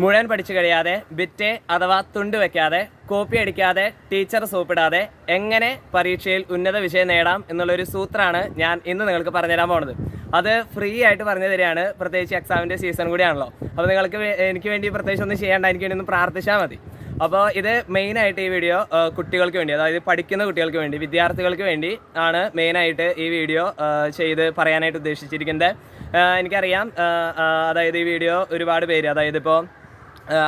മുഴുവൻ പഠിച്ചു കഴിയാതെ ബിറ്റ് അഥവാ തുണ്ട് വെക്കാതെ കോപ്പി അടിക്കാതെ ടീച്ചർ സോപ്പിടാതെ എങ്ങനെ പരീക്ഷയിൽ ഉന്നത വിജയം നേടാം എന്നുള്ളൊരു സൂത്രമാണ് ഞാൻ ഇന്ന് നിങ്ങൾക്ക് പറഞ്ഞുതരാൻ പോണത്. അത് ഫ്രീ ആയിട്ട് പറഞ്ഞു തരികയാണ് പ്രത്യേകിച്ച് എക്സാമിന്റെ സീസൺ കൂടിയാണല്ലോ. അപ്പോൾ നിങ്ങൾക്ക് എനിക്ക് വേണ്ടി പ്രത്യേകിച്ച് ഒന്നും ചെയ്യേണ്ട എനിക്ക് വേണ്ടി ഒന്ന് പ്രാർത്ഥിച്ചാൽ മതി. അപ്പോൾ ഇത് മെയിനായിട്ട് ഈ വീഡിയോ കുട്ടികൾക്ക് വേണ്ടി അതായത് പഠിക്കുന്ന കുട്ടികൾക്ക് വേണ്ടി വിദ്യാർത്ഥികൾക്ക് വേണ്ടി ആണ് മെയിനായിട്ട് ഈ വീഡിയോ ചെയ്ത് പറയാനായിട്ട് ഉദ്ദേശിച്ചിരിക്കുന്നത്. എനിക്കറിയാം അതായത് ഈ വീഡിയോ ഒരുപാട് പേര് അതായത് ഇപ്പോൾ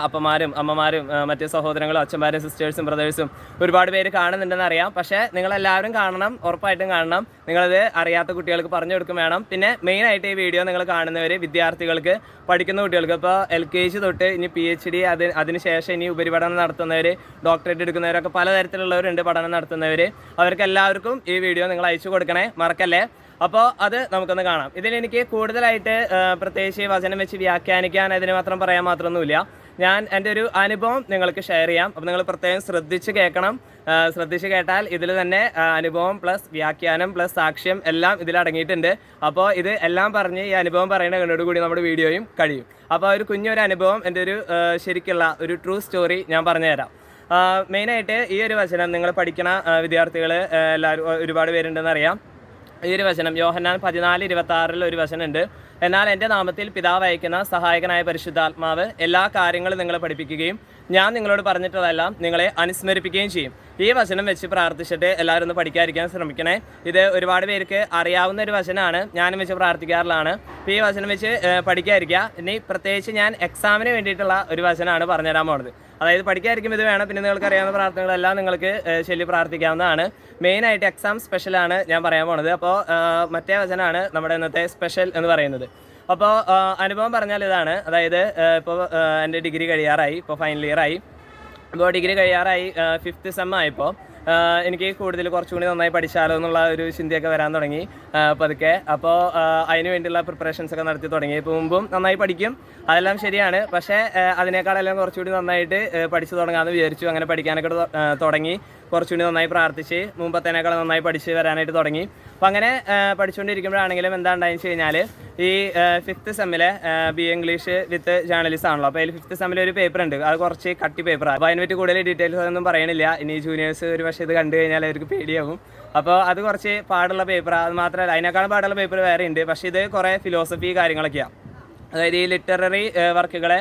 അപ്പന്മാരും അമ്മമാരും മറ്റു സഹോദരങ്ങളും അച്ഛന്മാരും സിസ്റ്റേഴ്സും ബ്രദേഴ്സും ഒരുപാട് പേര് കാണുന്നുണ്ടെന്ന് അറിയാം. പക്ഷേ നിങ്ങളെല്ലാവരും കാണണം ഉറപ്പായിട്ടും കാണണം. നിങ്ങളത് അറിയാത്ത കുട്ടികൾക്ക് പറഞ്ഞു കൊടുക്കും വേണം. പിന്നെ മെയിനായിട്ട് ഈ വീഡിയോ നിങ്ങൾ കാണുന്നവർ വിദ്യാർത്ഥികൾക്ക് പഠിക്കുന്ന കുട്ടികൾക്ക്. ഇപ്പോൾ എൽ കെ ജി തൊട്ട് ഇനി പി എച്ച് ഡി അത് അതിനുശേഷം ഇനി ഉപരിപഠനം നടത്തുന്നവർ ഡോക്ടറേറ്റ് എടുക്കുന്നവരൊക്കെ പലതരത്തിലുള്ളവരുണ്ട് പഠനം നടത്തുന്നവർ അവർക്കെല്ലാവർക്കും ഈ വീഡിയോ നിങ്ങൾ അയച്ചു കൊടുക്കണേ. മറക്കല്ലേ? അപ്പോൾ അത് നമുക്കൊന്ന് കാണാം. ഇതിൽ എനിക്ക് കൂടുതലായിട്ട് പ്രത്യേകിച്ച് വചനം വെച്ച് വ്യാഖ്യാനിക്കാൻ അതിന് മാത്രം പറയാൻ മാത്രമൊന്നുമില്ല. ഞാൻ എന്റെ ഒരു അനുഭവം നിങ്ങൾക്ക് ഷെയർ ചെയ്യാം. അപ്പോൾ നിങ്ങൾ പ്രത്യേകം ശ്രദ്ധിച്ച് കേൾക്കണം. ശ്രദ്ധിച്ച് കേട്ടാൽ ഇതിൽ തന്നെ അനുഭവം പ്ലസ് വ്യാഖ്യാനം പ്ലസ് സാക്ഷ്യം എല്ലാം ഇതിൽ അടങ്ങിയിട്ടുണ്ട്. അപ്പോൾ ഇത് എല്ലാം പറഞ്ഞ് ഈ അനുഭവം പറയുന്ന കൂടി നമ്മുടെ വീഡിയോയും കഴിയും. അപ്പോൾ ഒരു കുഞ്ഞൊരു അനുഭവം എന്റെ ഒരു ശരിക്കുള്ള ഒരു ട്രൂ സ്റ്റോറി ഞാൻ പറഞ്ഞുതരാം മെയിനായിട്ട് ഈ ഒരു വചനം നിങ്ങൾ പഠിക്കണ വിദ്യാർത്ഥികൾ എല്ലാവരും ഒരുപാട് പേരുണ്ടെന്ന് അറിയാം. ഈ ഒരു വചനം യോഹന്നാൻ പതിനാല് ഇരുപത്തി ആറിൽ ഒരു വചനമുണ്ട്. എന്നാൽ എന്റെ നാമത്തിൽ പിതാവ് അയക്കുന്ന സഹായകനായ പരിശുദ്ധാത്മാവ് എല്ലാ കാര്യങ്ങളും നിങ്ങളെ പഠിപ്പിക്കുകയും ഞാൻ നിങ്ങളോട് പറഞ്ഞിട്ടതെല്ലാം നിങ്ങളെ അനുസ്മരിപ്പിക്കുകയും ചെയ്യും. ഈ വചനം വെച്ച് പ്രാർത്ഥിച്ചിട്ട് എല്ലാവരും ഒന്ന് പഠിക്കാതിരിക്കാൻ ശ്രമിക്കണേ. ഇത് ഒരുപാട് പേർക്ക് അറിയാവുന്ന ഒരു വചനമാണ്. ഞാനും വെച്ച് പ്രാർത്ഥിക്കാറുള്ളതാണ് ഈ വചനം വെച്ച് പഠിക്കാതിരിക്കുക. ഇനി പ്രത്യേകിച്ച് ഞാൻ എക്സാമിന് വേണ്ടിയിട്ടുള്ള ഒരു വചനമാണ് പറഞ്ഞുതരാൻ പോണത്. അതായത് പഠിക്കാതിരിക്കും ഇത് വേണം. പിന്നെ നിങ്ങൾക്ക് അറിയാവുന്ന പ്രാർത്ഥനകളെല്ലാം നിങ്ങൾക്ക് ചൊല്ലി പ്രാർത്ഥിക്കാവുന്നതാണ്. മെയിനായിട്ട് എക്സാം സ്പെഷ്യലാണ് ഞാൻ പറയാൻ പോണത്. അപ്പോൾ മറ്റേ വചനമാണ് നമ്മുടെ ഇന്നത്തെ സ്പെഷ്യൽ എന്ന് പറയുന്നത്. അപ്പോൾ അനുഭവം പറഞ്ഞാൽ ഇതാണ്. അതായത് ഇപ്പോൾ എന്റെ ഡിഗ്രി കഴിയാറായി ഇപ്പോൾ ഫൈനൽ ഇയർ ആയി. അപ്പോൾ ഡിഗ്രി കഴിയാറായി ഫിഫ്ത്ത് സെം ആയപ്പോൾ എനിക്ക് കൂടുതൽ കുറച്ചുകൂടി നന്നായി പഠിച്ചാലോ എന്നുള്ള ഒരു ചിന്തയൊക്കെ വരാൻ തുടങ്ങി പതുക്കെ. അപ്പോൾ അതിന് വേണ്ടിയുള്ള പ്രിപ്പറേഷൻസ് ഒക്കെ നടത്തി തുടങ്ങി. ഇപ്പോൾ മുമ്പും നന്നായി പഠിക്കും. അതെല്ലാം ശരിയാണ്. പക്ഷേ അതിനേക്കാളെല്ലാം കുറച്ചുകൂടി നന്നായിട്ട് പഠിച്ചു തുടങ്ങാമെന്ന് വിചാരിച്ചു. അങ്ങനെ പഠിക്കാനൊക്കെ തുടങ്ങി. കുറച്ചുകൂടി നന്നായി പ്രാർത്ഥിച്ച് മുമ്പത്തേനേക്കാൾ നന്നായി പഠിച്ച് വരാനായിട്ട് തുടങ്ങി. അപ്പോൾ അങ്ങനെ പഠിച്ചുകൊണ്ടിരിക്കുമ്പോഴാണെങ്കിലും എന്താ ഉണ്ടായെന്ന് വെച്ച് കഴിഞ്ഞാൽ ഈ ഫിഫ്ത്ത് സെമ്മിലെ ബി ഇംഗ്ലീഷ് വിത്ത് ജേർണലിസ്റ്റ് ആണല്ലോ. അപ്പോൾ അതിൽ ഫിഫ്ത്ത് സെമ്മിൽ ഒരു പേപ്പർ ഉണ്ട്. അത് കുറച്ച് കട്ടി പേപ്പറാണ് അപ്പോൾ അതിനെ പറ്റി കൂടുതൽ ഡീറ്റെയിൽസ് ഒന്നും പറയണില്ല. ഇനി ജൂനിയേഴ്സ് ഒരു പക്ഷേ ഇത് കണ്ടു കഴിഞ്ഞാൽ അവർക്ക് പേടിയാവും. അപ്പോൾ അത് കുറച്ച് പാടുള്ള പേപ്പർ അത് മാത്രമല്ല അതിനേക്കാളും പാടുള്ള പേപ്പർ വേറെ ഉണ്ട്. പക്ഷേ ഇത് കുറേ ഫിലോസഫി കാര്യങ്ങളൊക്കെയാണ് അതായത് ഈ ലിറ്റററി വർക്കുകളെ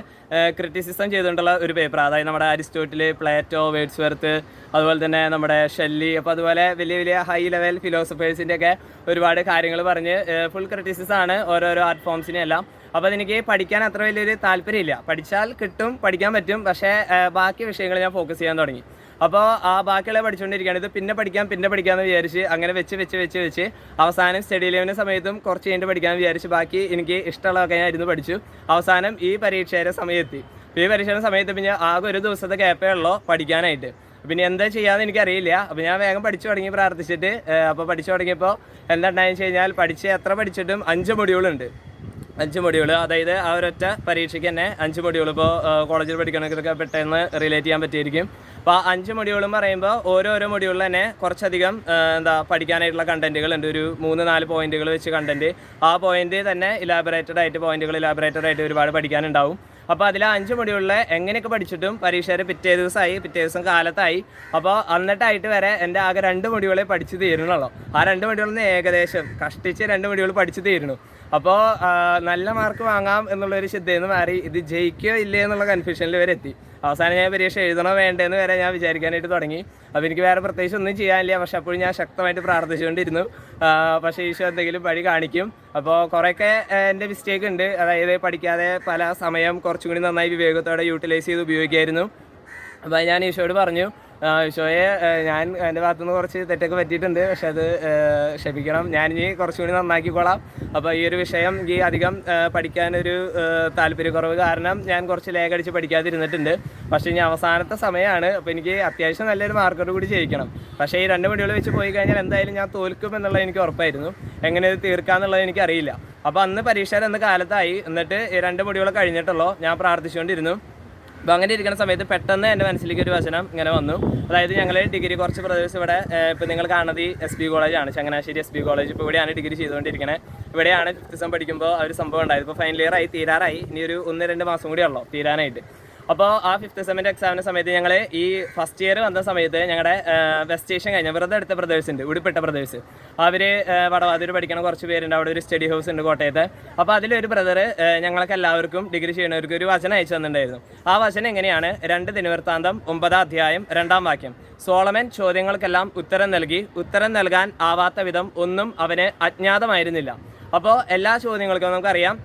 ക്രിറ്റിസിസം ചെയ്തുകൊണ്ടുള്ള ഒരു പേപ്പർ അതായത് നമ്മുടെ അരിസ്റ്റോട്ടിൽ പ്ലേറ്റോ വേഡ്സ്വർത്ത് അതുപോലെ തന്നെ നമ്മുടെ ഷെല്ലി അപ്പോൾ അതുപോലെ വലിയ വലിയ ഹൈ ലെവൽ ഫിലോസഫേഴ്സിന്റെ ഒക്കെ ഒരുപാട് കാര്യങ്ങൾ പറഞ്ഞ് ഫുൾ ക്രിറ്റിസിസം ആണ് ഓരോരോ ആർട്ട് ഫോംസിനെല്ലാം അപ്പോൾ അതെനിക്ക് പഠിക്കാൻ അത്ര വലിയൊരു താല്പര്യമില്ല. പഠിച്ചാൽ കിട്ടും പഠിക്കാൻ പറ്റും പക്ഷേ ബാക്കി വിഷയങ്ങൾ ഞാൻ ഫോക്കസ് ചെയ്യാൻ തുടങ്ങി. അപ്പോൾ ആ ബാക്കിയുള്ള പഠിച്ചുകൊണ്ടിരിക്കുകയാണ്. ഇത് പിന്നെ പഠിക്കാം പിന്നെ പഠിക്കാമെന്ന് വിചാരിച്ച് അങ്ങനെ വെച്ച് വെച്ച് വെച്ച് വെച്ച് അവസാനം സ്റ്റഡി ലെവലിന്റെ സമയത്തും കുറച്ച് കഴിഞ്ഞിട്ട് പഠിക്കാമെന്ന് വിചാരിച്ച് ബാക്കി എനിക്ക് ഇഷ്ടമുള്ളതൊക്കെ ഞാൻ ഇരുന്ന് പഠിച്ചു. അവസാനം ഈ പരീക്ഷയുടെ സമയത്ത് ഈ പരീക്ഷയുടെ സമയത്ത് പിന്നെ ആകെ ഒരു ദിവസത്തെ ഗ്യാപ്പേ ഉള്ളോ പഠിക്കാനായിട്ട്. പിന്നെ എന്താ ചെയ്യാന്ന് എനിക്കറിയില്ല. അപ്പോൾ ഞാൻ വേഗം പഠിച്ചു തുടങ്ങി പ്രാർത്ഥിച്ചിട്ട് അപ്പോൾ പഠിച്ചു തുടങ്ങിയപ്പോൾ എന്താ ഉണ്ടായെന്ന് വെച്ച് കഴിഞ്ഞാൽ പഠിച്ച് എത്ര പഠിച്ചിട്ടും അഞ്ച് മൊഡ്യൂളുണ്ട്. അഞ്ച് മൊഡ്യൂൾ അതായത് ആ ഒരൊറ്റ പരീക്ഷയ്ക്ക് തന്നെ അഞ്ച് മൊഡ്യൂൾ ഇപ്പോൾ കോളേജിൽ പഠിക്കണമെങ്കിലൊക്കെ പെട്ടെന്ന് റിലേറ്റ് ചെയ്യാൻ പറ്റിയിരിക്കും. അപ്പോൾ ആ അഞ്ച് മൊഡ്യൂളും പറയുമ്പോൾ ഓരോരോ മൊഡ്യൂളിൽ തന്നെ കുറച്ചധികം എന്താ പഠിക്കാനായിട്ടുള്ള കണ്ടന്റുകൾ ഉണ്ട് ഒരു മൂന്ന് നാല് പോയിന്റുകൾ വെച്ച് കണ്ടന്റ് ആ പോയിന്റ് തന്നെ ഇലാബറേറ്റഡ് ആയിട്ട് പോയിന്റുകൾ ഇലാബറേറ്റഡ് ആയിട്ട് ഒരുപാട് പഠിക്കാനുണ്ടാവും. അപ്പോൾ അതിൽ അഞ്ച് മൊഡ്യൂളിൽ എങ്ങനെയൊക്കെ പഠിച്ചിട്ടും പരീക്ഷയുടെ പിറ്റേ ദിവസമായി പിറ്റേ ദിവസം കാലത്തായി. അപ്പോൾ അന്നിട്ടായിട്ട് വരെ എന്റെ ആകെ രണ്ട് മൊഡ്യൂളെ പഠിച്ചു തീരണുള്ളൂ ആ രണ്ട് മൊഡ്യൂളിൽ നിന്ന് ഏകദേശം കഷ്ടിച്ച് രണ്ട് മൊഡ്യൂൾ പഠിച്ചു തീരുന്നു. അപ്പോൾ നല്ല മാർക്ക് വാങ്ങാം എന്നുള്ള ഒരു നിന്ന് മാറി. ഇത് ജയിക്കോ ഇല്ലേ എന്നുള്ള കൺഫ്യൂഷനിൽ വരെ എത്തി. അവസാനം ഞാൻ പരീക്ഷ എഴുതണോ വേണ്ടേന്ന് വരെ ഞാൻ വിചാരിക്കാനായിട്ട് തുടങ്ങി. അപ്പോൾ എനിക്ക് വേറെ പ്രത്യേകിച്ച് ഒന്നും ചെയ്യാനില്ല. പക്ഷെ അപ്പോഴും ഞാൻ ശക്തമായിട്ട് പ്രാർത്ഥിച്ചുകൊണ്ടിരുന്നു. പക്ഷേ ഈശോ എന്തെങ്കിലും വഴി കാണിക്കും. അപ്പോൾ കുറേയൊക്കെ എന്റെ മിസ്റ്റേക്ക് ഉണ്ട്. അതായത് പഠിക്കാതെ പല സമയം കുറച്ചും കൂടി നന്നായി വിവേകത്തോടെ യൂട്ടിലൈസ് ചെയ്ത് ഉപയോഗിക്കായിരുന്നു. അപ്പോൾ ഞാൻ ഈശോയോട് പറഞ്ഞു. ആ, ഞാൻ എന്റെ ഭാഗത്തുനിന്ന് കുറച്ച് തെറ്റൊക്കെ പറ്റിയിട്ടുണ്ട്. പക്ഷെ അത് ക്ഷമിക്കണം. ഞാൻ ഇനി കുറച്ചുകൂടി നന്നാക്കിക്കോളാം. അപ്പോൾ ഈ ഒരു വിഷയം ഈ അധികം പഠിക്കാനൊരു താല്പര്യക്കുറവ് കാരണം ഞാൻ കുറച്ച് ലേഖടിച്ച് പഠിക്കാതിരുന്നിട്ടുണ്ട്. പക്ഷേ ഇനി അവസാനത്തെ സമയമാണ്. അപ്പോൾ എനിക്ക് അത്യാവശ്യം നല്ലൊരു മാർക്കറ്റ് കൂടി ജയിക്കണം. പക്ഷേ ഈ രണ്ട് മണികൾ വെച്ച് പോയി കഴിഞ്ഞാൽ എന്തായാലും ഞാൻ തോൽക്കും എന്നുള്ളത് എനിക്ക് ഉറപ്പായിരുന്നു. എങ്ങനെ ഇത് തീർക്കാന്നുള്ളത് എനിക്കറിയില്ല. അപ്പോൾ അന്ന് പരീക്ഷ അന്ന് കാലത്തായി. എന്നിട്ട് ഈ രണ്ട് മൊഡ്യൂൾ കഴിഞ്ഞിട്ടുള്ളൂ. ഞാൻ പ്രാർത്ഥിച്ചുകൊണ്ടിരുന്നു. അപ്പോൾ അങ്ങനെ ഇരിക്കുന്ന സമയത്ത് പെട്ടെന്ന് എന്റെ മനസ്സിലേക്ക് ഒരു വചനം ഇങ്ങനെ വന്നു. അതായത് ഞങ്ങൾ ഡിഗ്രി കുറച്ച് പ്രദേശം ഇവിടെ ഇപ്പോൾ നിങ്ങൾ കാണുന്നത് ഈ എസ് ബി കോളേജാണ് ചങ്ങനാശ്ശേരി എസ് ബി കോളേജ് ഇപ്പോൾ ഇവിടെയാണ് ഡിഗ്രി ചെയ്തുകൊണ്ടിരിക്കുന്നത് ഇവിടെയാണ് ഫിസം പഠിക്കുമ്പോൾ ആ ഒരു സംഭവം ഉണ്ടായത്. ഇപ്പോൾ ഫൈനൽ ഇയർ ആയി തീരാറായി. ഇനി ഒരു ഒന്ന് രണ്ട് മാസം കൂടി ഉള്ളൂ തീരാനായിട്ട്. അപ്പോൾ ആ ഫിഫ്ത്ത് സെമ്മിന്റെ എക്സാമിന്റെ സമയത്ത് ഞങ്ങൾ ഈ ഫസ്റ്റ് ഇയർ വന്ന സമയത്ത് ഞങ്ങളുടെ വെസ്റ്റ് സ്റ്റേഷൻ കഴിഞ്ഞ വെറുതെ എടുത്ത ബ്രദേഴ്സ് ഉണ്ട് ഉടുപ്പിട്ട ബ്രദേഴ്സ് അവർ വടവാതൂർ പഠിക്കണ കുറച്ച് പേരുണ്ട് അവിടെ ഒരു സ്റ്റഡി ഹൗസ് ഉണ്ട് കോട്ടയത്ത്. അപ്പോൾ അതിലൊരു ബ്രദർ ഞങ്ങൾക്ക് എല്ലാവർക്കും ഡിഗ്രി ചെയ്യുന്നവർക്ക് ഒരു വചനം അയച്ചു തന്നിട്ടുണ്ടായിരുന്നു. ആ വചനം എങ്ങനെയാണ്? രണ്ട് ദിനവൃത്താന്തം ഒമ്പതാം അധ്യായം രണ്ടാം വാക്യം. സോളമൻ ചോദ്യങ്ങൾക്കെല്ലാം ഉത്തരം നൽകി ഉത്തരം നൽകാൻ ആവാത്ത വിധം ഒന്നും അവന് അജ്ഞാതമായിരുന്നില്ല. അപ്പോൾ എല്ലാ ചോദ്യങ്ങൾക്കും നമുക്കറിയാം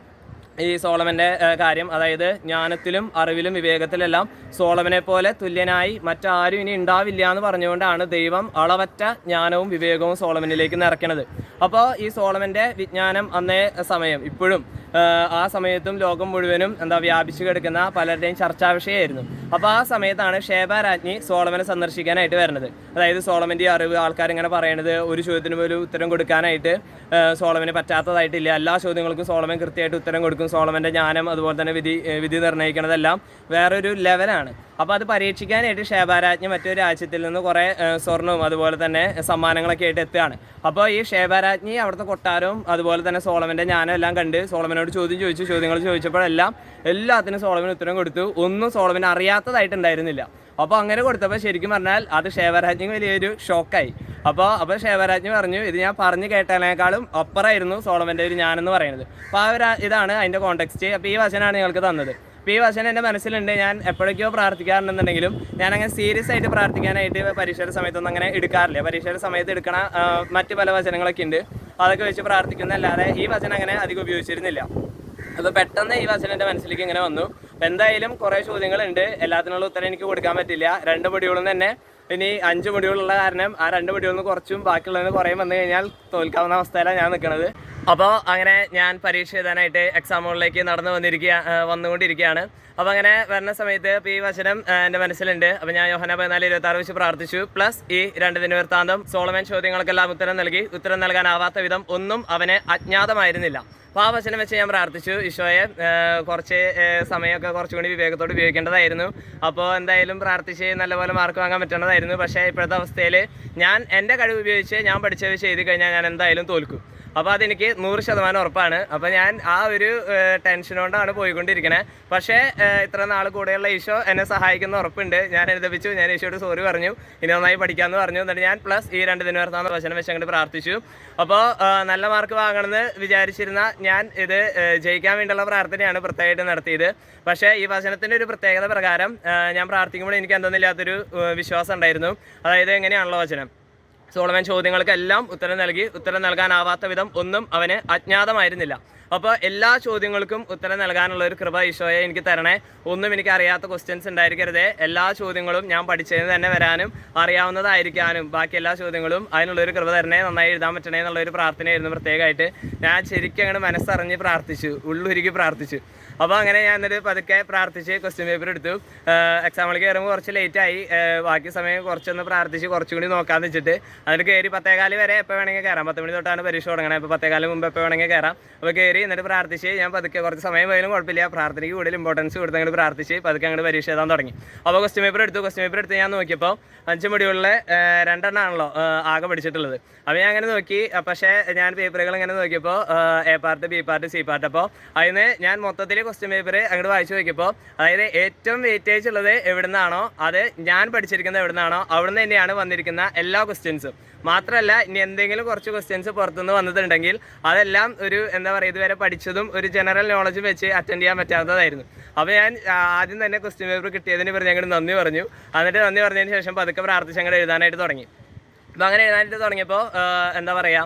ഈ സോളമന്റെ കാര്യം. അതായത് ജ്ഞാനത്തിലും അറിവിലും വിവേകത്തിലെല്ലാം സോളമനെ പോലെ തുല്യനായി മറ്റാരും ഇനി ഉണ്ടാവില്ല എന്ന് പറഞ്ഞുകൊണ്ടാണ് ദൈവം അളവറ്റ ജ്ഞാനവും വിവേകവും സോളമനിലേക്ക് നിറയ്ക്കണത്. അപ്പോൾ ഈ സോളമന്റെ വിജ്ഞാനം അന്നേ സമയം ഇപ്പോഴും ആ സമയത്തും ലോകം മുഴുവനും എന്താ വ്യാപിച്ചു കിടക്കുന്ന പലരുടെയും ചർച്ചാ വിഷയമായിരുന്നു. അപ്പോൾ ആ സമയത്താണ് ഷേബ രാജ്ഞി സോളമനെ സന്ദർശിക്കാനായിട്ട് വരുന്നത്. അതായത് സോളമന്റെ അറിവ് ആൾക്കാരിങ്ങനെ പറയണത് ഒരു ചോദ്യത്തിന് പോലും ഉത്തരം കൊടുക്കാനായിട്ട് സോളമന് പറ്റാത്തതായിട്ടില്ല. എല്ലാ ചോദ്യങ്ങൾക്കും സോളമൻ കൃത്യമായിട്ട് ഉത്തരം കൊടുക്കും. സോളമന്റെ ജ്ഞാനം അതുപോലെ തന്നെ വിധി വിധി നിർണയിക്കുന്നതെല്ലാം വേറൊരു ലെവലാണ് അപ്പോൾ അത് പരീക്ഷിക്കാനായിട്ട് ഷേബാരാജ്ഞി മറ്റൊരു രാജ്യത്തിൽ നിന്ന് കുറേ സ്വർണവും അതുപോലെ തന്നെ സമ്മാനങ്ങളൊക്കെ ആയിട്ട് എത്തുകയാണ്. അപ്പോൾ ഈ ഷേബാരാജ്ഞി അവിടുത്തെ കൊട്ടാരവും അതുപോലെ തന്നെ സോളമന്റെ ഞാനും എല്ലാം കണ്ട് സോളമനോട് ചോദ്യം ചോദിച്ചു ചോദ്യങ്ങൾ ചോദിച്ചപ്പോഴെല്ലാം എല്ലാത്തിനും സോളമൻ ഉത്തരം കൊടുത്തു. ഒന്നും സോളമൻ അറിയാത്തതായിട്ടുണ്ടായിരുന്നില്ല. അപ്പോൾ അങ്ങനെ കൊടുത്തപ്പോൾ ശരിക്കും പറഞ്ഞാൽ അത് ഷേവരാജ്ഞിക്ക് വലിയൊരു ഷോക്കായി. അപ്പോൾ അപ്പോൾ ഷേവരാജ്ഞി പറഞ്ഞു ഇത് ഞാൻ പറഞ്ഞു കേട്ടതിനേക്കാളും അപ്പുറമായിരുന്നു സോളമന്റെ ഒരു ഞാനെന്ന് പറയുന്നത്. അപ്പോൾ ആ ഒരു ഇതാണ് അതിന്റെ കോണ്ടെക്സ്റ്റ് അപ്പോൾ ഈ വചനമാണ് നിങ്ങൾക്ക് തന്നത്. അപ്പോൾ ഈ വശം എന്റെ മനസ്സിലുണ്ട്. ഞാൻ എപ്പോഴൊക്കെയോ പ്രാർത്ഥിക്കാറുണ്ടെന്നുണ്ടെങ്കിലും ഞാൻ അങ്ങനെ സീരിയസ് ആയിട്ട് പ്രാർത്ഥിക്കാനായിട്ട് പരീക്ഷയുടെ സമയത്തൊന്നും അങ്ങനെ എടുക്കാറില്ല. പരീക്ഷയുടെ സമയത്ത് എടുക്കണ മറ്റ് പല വചനങ്ങളൊക്കെ ഉണ്ട്. അതൊക്കെ വെച്ച് പ്രാർത്ഥിക്കുന്നല്ലാതെ ഈ വചനം അങ്ങനെ അധികം ഉപയോഗിച്ചിരുന്നില്ല. അപ്പോൾ പെട്ടെന്ന് ഈ വചനം എന്റെ മനസ്സിലേക്ക് ഇങ്ങനെ വന്നു. എന്തായാലും കുറേ ചോദ്യങ്ങളുണ്ട്. എല്ലാത്തിനുള്ള ഉത്തരം എനിക്ക് കൊടുക്കാൻ പറ്റില്ല. രണ്ട് മൊഡ്യൂളും തന്നെ ഇനി അഞ്ച് മൊഡ്യൂളുള്ള കാരണം ആ രണ്ട് നിന്ന് കുറച്ചും ബാക്കിയുള്ളതിന് കുറേ വന്നു കഴിഞ്ഞാൽ തോൽക്കാവുന്ന അവസ്ഥയിലാണ് ഞാൻ നിൽക്കുന്നത്. അപ്പോൾ അങ്ങനെ ഞാൻ പരീക്ഷ എഴുതാനായിട്ട് എക്സാമുകളിലേക്ക് നടന്നു വന്നിരിക്കുക വന്നുകൊണ്ടിരിക്കുകയാണ്. അപ്പോൾ അങ്ങനെ വരുന്ന സമയത്ത് ഇപ്പോൾ ഈ വചനം എന്റെ മനസ്സിലുണ്ട്. അപ്പോൾ ഞാൻ യോഹന പതിനാല് ഇരുപത്തി ആറ് വെച്ച് പ്രാർത്ഥിച്ചു. പ്ലസ് ഈ രണ്ട് ദിന വൃത്താന്തം സോളമൻ ചോദ്യങ്ങൾക്കെല്ലാം ഉത്തരം നൽകി. ഉത്തരം നൽകാനാവാത്ത വിധം ഒന്നും അവന് അജ്ഞാതമായിരുന്നില്ല. അപ്പോൾ ആ വചനം വെച്ച് ഞാൻ പ്രാർത്ഥിച്ചു. ഈശോയെ കുറച്ച് സമയമൊക്കെ കുറച്ചും കൂടി വിവേകത്തോട് ഉപയോഗിക്കേണ്ടതായിരുന്നു. അപ്പോൾ എന്തായാലും പ്രാർത്ഥിച്ച് നല്ലപോലെ മാർക്ക് വാങ്ങാൻ പറ്റേണ്ടതായിരുന്നു. പക്ഷേ ഇപ്പോഴത്തെ അവസ്ഥയിൽ ഞാൻ എന്റെ കഴിവ് ഉപയോഗിച്ച് ഞാൻ പഠിച്ചത് ചെയ്ത് കഴിഞ്ഞാൽ ഞാൻ എന്തായാലും തോൽക്കും. അപ്പോൾ അതെനിക്ക് നൂറ് ശതമാനം ഉറപ്പാണ്. അപ്പോൾ ഞാൻ ആ ഒരു ടെൻഷൻ കൊണ്ടാണ് പോയിക്കൊണ്ടിരിക്കുന്നത് പക്ഷേ ഇത്ര നാൾ കൂടെയുള്ള ഈശോ എന്നെ സഹായിക്കുന്ന ഉറപ്പുണ്ട്. ഞാൻ എഴുതപ്പിച്ചു ഞാൻ ഈശോയോട് സോറി പറഞ്ഞു. ഇനി നന്നായി പഠിക്കാമെന്ന് പറഞ്ഞു. എന്നിട്ട് ഞാൻ പ്ലസ് ഈ രണ്ട് ദിനം വരുന്ന വചനം വെച്ച് അങ്ങോട്ട് പ്രാർത്ഥിച്ചു. അപ്പോൾ നല്ല മാർക്ക് വാങ്ങണമെന്ന് വിചാരിച്ചിരുന്ന ഞാൻ ഇത് ജയിക്കാൻ വേണ്ടിയുള്ള പ്രാർത്ഥനയാണ് പ്രത്യേകമായിട്ട് നടത്തിയത്. പക്ഷേ ഈ വചനത്തിന്റെ ഒരു പ്രത്യേകത പ്രകാരം ഞാൻ പ്രാർത്ഥിക്കുമ്പോൾ എനിക്ക് എന്തെന്നില്ലാത്തൊരു വിശ്വാസം ഉണ്ടായിരുന്നു. അതായത് എങ്ങനെയാണല്ലോ വചനം? സോളമൻ ചോദ്യങ്ങൾക്കെല്ലാം ഉത്തരം നൽകി ഉത്തരം നൽകാനാവാത്ത വിധം ഒന്നും അവന് അജ്ഞാതമായിരുന്നില്ല. അപ്പോൾ എല്ലാ ചോദ്യങ്ങൾക്കും ഉത്തരം നൽകാനുള്ള ഒരു കൃപ ഈശോയെ എനിക്ക് തരണേ. ഒന്നും എനിക്ക് അറിയാത്ത ക്വസ്റ്റ്യൻസ് ഉണ്ടായിരിക്കരുതേ. എല്ലാ ചോദ്യങ്ങളും ഞാൻ പഠിച്ചതിന് തന്നെ വരാനും അറിയാവുന്നതായിരിക്കാനും ബാക്കി എല്ലാ ചോദ്യങ്ങളും അതിനുള്ളൊരു കൃപ തരണേ നന്നായി എഴുതാൻ പറ്റണേ എന്നുള്ളൊരു പ്രാർത്ഥനയായിരുന്നു പ്രത്യേകമായിട്ട്. ഞാൻ ശരിക്കും അങ്ങനെ മനസ്സറിഞ്ഞ് പ്രാർത്ഥിച്ചു ഉള്ളുരുക്കി പ്രാർത്ഥിച്ചു. അപ്പോൾ അങ്ങനെ ഞാൻ എന്നിട്ട് പതുക്കെ പ്രാർത്ഥിച്ച് ക്വസ്റ്റ്യൻ പേപ്പർ എടുത്തു. എക്സാമിലേക്ക് കയറുമ്പോൾ കുറച്ച് ലേറ്റ് ആയി. ബാക്കി സമയം കുറച്ചൊന്ന് പ്രാർത്ഥിച്ച് കുറച്ചും കൂടി നോക്കാന്ന് വെച്ചിട്ട് അതിൽ കയറി പത്തേകാൽ വരെ എപ്പോൾ വേണമെങ്കിൽ കയറാം പത്ത് മണി തൊട്ടാണ് പരീക്ഷ തുടങ്ങണത് അപ്പോൾ പത്തേകാൽ മുമ്പ് എപ്പോൾ വേണമെങ്കിൽ കയറാം അപ്പോൾ കയറി എന്നിട്ട് പ്രാർത്ഥിച്ച് ഞാൻ പതുക്കെ കുറച്ച് സമയം പോയാലും കുഴപ്പമില്ല. പ്രാർത്ഥനയ്ക്ക് കൂടുതൽ ഇമ്പോർട്ടൻസ് കൊടുത്ത് അങ്ങോട്ട് പ്രാർത്ഥിച്ച് പതുക്കെ അങ്ങോട്ട് പരീക്ഷ എഴുതാൻ തുടങ്ങി. അപ്പോൾ ക്വസ്റ്റ്യൻ പേപ്പർ എടുത്തു. ക്വസ്റ്റ്യൻ പേപ്പർ എടുത്ത് ഞാൻ നോക്കിയപ്പോൾ അഞ്ച് മൊഡ്യൂളിലെ രണ്ടെണ്ണമാണല്ലോ ആണല്ലോ ആകെ പഠിച്ചിട്ടുള്ളത്. അപ്പോൾ ഞാൻ അങ്ങനെ നോക്കി. പക്ഷേ ഞാൻ പേപ്പറുകൾ ഇങ്ങനെ നോക്കിയപ്പോൾ A part B part C part അപ്പോൾ അതിന് ഞാൻ മൊത്തത്തിൽ ക്വസ്റ്റ്യൻ പേപ്പർ അങ്ങോട്ട് വായിച്ചു നോക്കിയപ്പോൾ അതായത് ഏറ്റവും വെയിറ്റേജ് ഉള്ളത് എവിടുന്നാണോ അത് ഞാൻ പഠിച്ചിരിക്കുന്നത് എവിടുന്നാണോ അവിടുന്ന് തന്നെയാണ് വന്നിരിക്കുന്ന എല്ലാ ക്വസ്റ്റ്യൻസും മാത്രമല്ല ഇനി എന്തെങ്കിലും കുറച്ച് ക്വസ്റ്റ്യൻസ് പുറത്തുനിന്ന് വന്നിട്ടുണ്ടെങ്കിൽ അതെല്ലാം ഒരു എന്താ പറയുക ഇതുവരെ പഠിച്ചതും ഒരു ജനറൽ നോളജും വെച്ച് അറ്റൻഡ് ചെയ്യാൻ പറ്റാത്തതായിരുന്നു. അപ്പോൾ ഞാൻ ആദ്യം തന്നെ ക്വസ്റ്റ്യൻ പേപ്പർ കിട്ടിയതിന് പറഞ്ഞ് ഞങ്ങൾ നന്ദി പറഞ്ഞു. എന്നിട്ട് നന്ദി പറഞ്ഞതിന് ശേഷം പതുക്കെ പ്രാർത്ഥിച്ച് ഞങ്ങൾ എഴുതാനായിട്ട് തുടങ്ങി. അപ്പോൾ അങ്ങനെ എഴുതാനായിട്ട് തുടങ്ങിയപ്പോൾ എന്താ പറയുക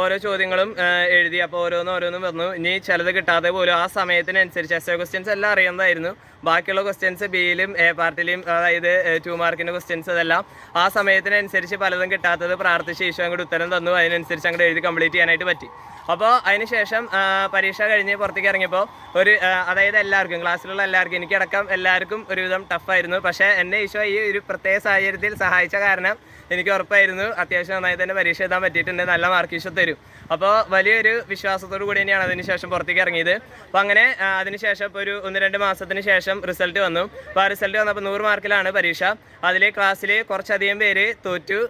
ഓരോ ചോദ്യങ്ങളും എഴുതി അപ്പോൾ ഓരോന്ന് ഓരോന്നും വന്നു. ഇനി ചിലത് കിട്ടാതെ പോലും ആ സമയത്തിനനുസരിച്ച് എസ് എ ക്വസ്റ്റ്യൻസ് എല്ലാം അറിയുന്നതായിരുന്നു. ബാക്കിയുള്ള ക്വസ്റ്റ്യൻസ് ബിയിലും എ പാർട്ടിയിലും അതായത് ടു മാർക്കിന്റെ ക്വസ്റ്റ്യൻസ് അതെല്ലാം ആ സമയത്തിനനുസരിച്ച് പലതും കിട്ടാത്തത് പ്രാർത്ഥിച്ച് ഈശോ അങ്ങോട്ട് ഉത്തരം തന്നു. അതിനനുസരിച്ച് അങ്ങോട്ട് എഴുതി കംപ്ലീറ്റ് ചെയ്യാനായിട്ട് പറ്റി. അപ്പോൾ അതിനുശേഷം ശേഷം പരീക്ഷ കഴിഞ്ഞ് പുറത്തേക്ക് ഇറങ്ങിയപ്പോൾ ഒരു അതായത് എല്ലാവർക്കും ക്ലാസ്സിലുള്ള എല്ലാവർക്കും എനിക്കടക്കം എല്ലാവർക്കും ഒരുവിധം ടഫായിരുന്നു പക്ഷേ എന്നെ ഈശോ ഈ ഒരു പ്രത്യേക സാഹചര്യത്തിൽ സഹായിച്ച കാരണം എനിക്ക് ഉറപ്പായിരുന്നു. അത്യാവശ്യം നന്നായി തന്നെ പരീക്ഷ എഴുതാൻ പറ്റിയിട്ടുണ്ട്. നല്ല മാർക്ക് ഈശോ തരും. അപ്പോൾ വലിയൊരു വിശ്വാസത്തോടു കൂടി തന്നെയാണ് അതിനുശേഷം പുറത്തേക്ക് ഇറങ്ങിയത്. അപ്പോൾ അങ്ങനെ അതിനുശേഷം ഇപ്പോൾ ഒരു ഒന്ന് രണ്ട് മാസത്തിന് ശേഷം റിസൾട്ട് വന്നു. അപ്പോൾ ആ റിസൾട്ട് വന്നപ്പോൾ നൂറ് മാർക്കിലാണ് പരീക്ഷ. അതിലെ ക്ലാസ്സിൽ കുറച്ചധികം പേര് തോറ്റു.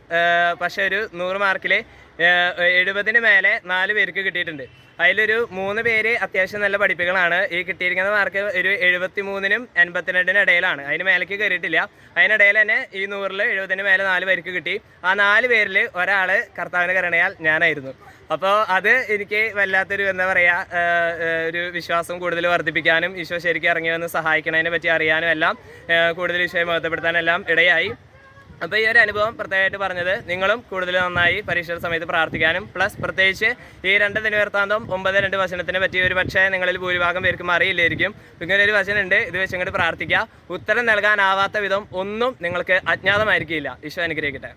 പക്ഷേ ഒരു നൂറ് മാർക്കിൽ എഴുപതിന് മേലെ നാല് പേർക്ക് കിട്ടിയിട്ടുണ്ട്. അതിലൊരു മൂന്ന് പേര് അത്യാവശ്യം നല്ല പഠിപ്പികളാണ്. ഈ കിട്ടിയിരിക്കുന്ന മാർക്ക് ഒരു എഴുപത്തി മൂന്നിനും എൺപത്തിരണ്ടിനും ഇടയിലാണ്. അതിന് മേലേക്ക് കയറിയിട്ടില്ല. അതിനിടയിൽ തന്നെ ഈ നൂറിൽ എഴുപതിന് മേലെ നാല് പേർക്ക് കിട്ടി. ആ നാല് പേരിൽ ഒരാൾ കർത്താവിന് കരണയാൽ ഞാനായിരുന്നു. അപ്പോൾ അത് എനിക്ക് വല്ലാത്തൊരു എന്താ പറയുക ഒരു വിശ്വാസം കൂടുതൽ വർദ്ധിപ്പിക്കാനും ഈശോ ശരിക്കും ഇറങ്ങി വന്ന് സഹായിക്കണതിനെ പറ്റി അറിയാനും എല്ലാം കൂടുതൽ ഈശോയെ മഹത്വപ്പെടുത്താനെല്ലാം ഇടയായി. അപ്പോൾ ഈ ഒരു അനുഭവം പ്രത്യേകമായിട്ട് പറഞ്ഞത് നിങ്ങളും കൂടുതൽ നന്നായി പരീക്ഷയുടെ സമയത്ത് പ്രാർത്ഥിക്കാനും പ്ലസ് പ്രത്യേകിച്ച് ഈ രണ്ട് ദിനവൃത്താന്തം ഒമ്പത് രണ്ട് വചനത്തിനെ പറ്റി ഒരു പക്ഷേ നിങ്ങളിൽ ഭൂരിഭാഗം പേർക്കും അറിയില്ലായിരിക്കും. ഇങ്ങനെ ഒരു വചനമുണ്ട് ഇത് വെച്ച് ഇങ്ങോട്ട് പ്രാർത്ഥിക്കുക. ഉത്തരം നൽകാനാവാത്ത വിധം ഒന്നും നിങ്ങൾക്ക് അജ്ഞാതമായിരിക്കില്ല. ഈശോ അനുഗ്രഹിക്കട്ടെ.